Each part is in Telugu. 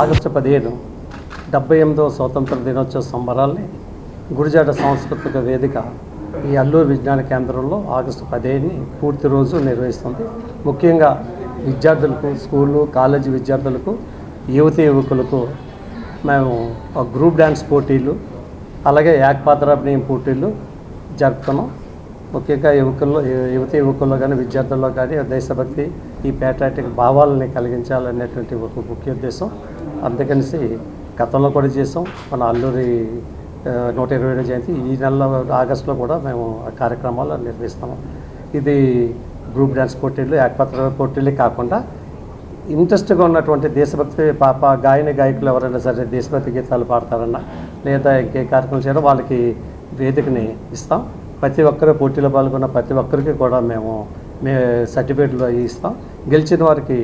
ఆగస్టు పదిహేను డెబ్బై ఎనిమిదవ స్వాతంత్ర దినోత్సవ సంబరాల్ని గురిజాడ సాంస్కృతిక వేదిక ఈ అల్లూరు విజ్ఞాన కేంద్రంలో ఆగస్టు పదిహేనుని పూర్తి రోజు నిర్వహిస్తుంది. ముఖ్యంగా విద్యార్థులకు స్కూళ్ళు కాలేజీ విద్యార్థులకు యువతి యువకులకు మేము గ్రూప్ డ్యాన్స్ పోటీలు అలాగే ఏకపాత్రాభినయం పోటీలు జరుపుతున్నాం. ముఖ్యంగా యువకుల్లో యువతి యువకుల్లో కానీ విద్యార్థుల్లో కానీ దేశభక్తి ఈ పేటాటిక్ భావాలని కలిగించాలనేటువంటి ఒక ముఖ్య ఉద్దేశం. అందుకనేసి గతంలో కూడా చేసాం. మన అల్లూరి నూట ఇరవై ఏడు జయంతి ఈ నెలలో ఆగస్టులో కూడా మేము ఆ కార్యక్రమాలు నిర్వహిస్తాము ఇది గ్రూప్ డ్యాన్స్ పోటీలు ఏకపత్ర పోటీలే కాకుండా ఇంట్రెస్ట్గా ఉన్నటువంటి దేశభక్తి పాప గాయని గాయకులు ఎవరైనా సరే దేశభక్తి గీతాలు పాడతారన్నా లేదా ఇంకే కార్యక్రమం చేయడం వాళ్ళకి వేదికని ఇస్తాం. ప్రతి ఒక్కరు పోటీలో పాల్గొన్న ప్రతి ఒక్కరికి కూడా మేము మే సర్టిఫికేట్లు అవి ఇస్తాం. గెలిచిన వారికి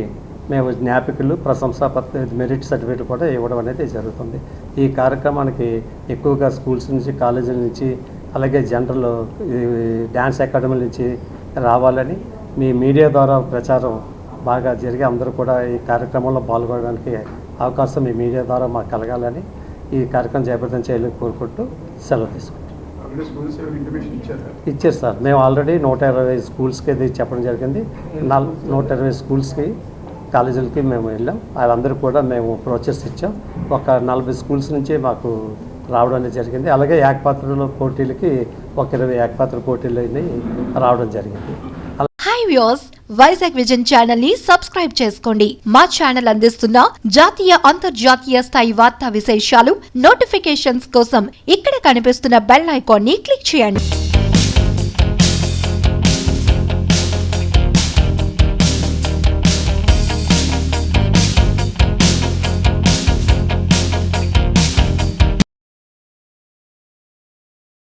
మేము జ్ఞాపికలు ప్రశంసా పత్ర మెరిట్ సర్టిఫికేట్ కూడా ఇవ్వడం అనేది జరుగుతుంది. ఈ కార్యక్రమానికి ఎక్కువగా స్కూల్స్ నుంచి కాలేజీల నుంచి అలాగే జనరల్ డ్యాన్స్ అకాడమీ నుంచి రావాలని మీ మీడియా ద్వారా ప్రచారం బాగా జరిగి అందరూ కూడా ఈ కార్యక్రమంలో పాల్గొనడానికి అవకాశం మీ మీడియా ద్వారా మాకు కలగాలని ఈ కార్యక్రమం చేపట్టడం చేయాలని కోరుకుంటూ సెలవు తీసుకుంటాం ఇచ్చారు? సార్. మేము ఆల్రెడీ నూట ఇరవై స్కూల్స్కి ఇది చెప్పడం జరిగింది. నాలుగు నూట ఇరవై స్కూల్స్కి కాలేజీలకి మేము వెళ్ళాం. వాళ్ళందరూ కూడా మేము ప్రోచెస్ ఇచ్చాం. ఒక నలభై స్కూల్స్ నుంచి మాకు రావడం అనేది జరిగింది. అలాగే ఏకపాత్రలో పోటీలకి ఒక ఇరవై ఏకపాత్ర పోటీలు అయినాయి రావడం జరిగింది. హాయ్ వ్యూస్ వైజాగ్ విజన్ ఛానల్ని సబ్స్క్రైబ్ చేసుకోండి. మా ఛానల్ అందిస్తున్న జాతీయ అంతర్జాతీయ స్థాయి వార్తా విశేషాలు నోటిఫికేషన్స్ కోసం ఇక్కడ కనిపిస్తున్న బెల్ ఐకాన్ని క్లిక్ చేయండి.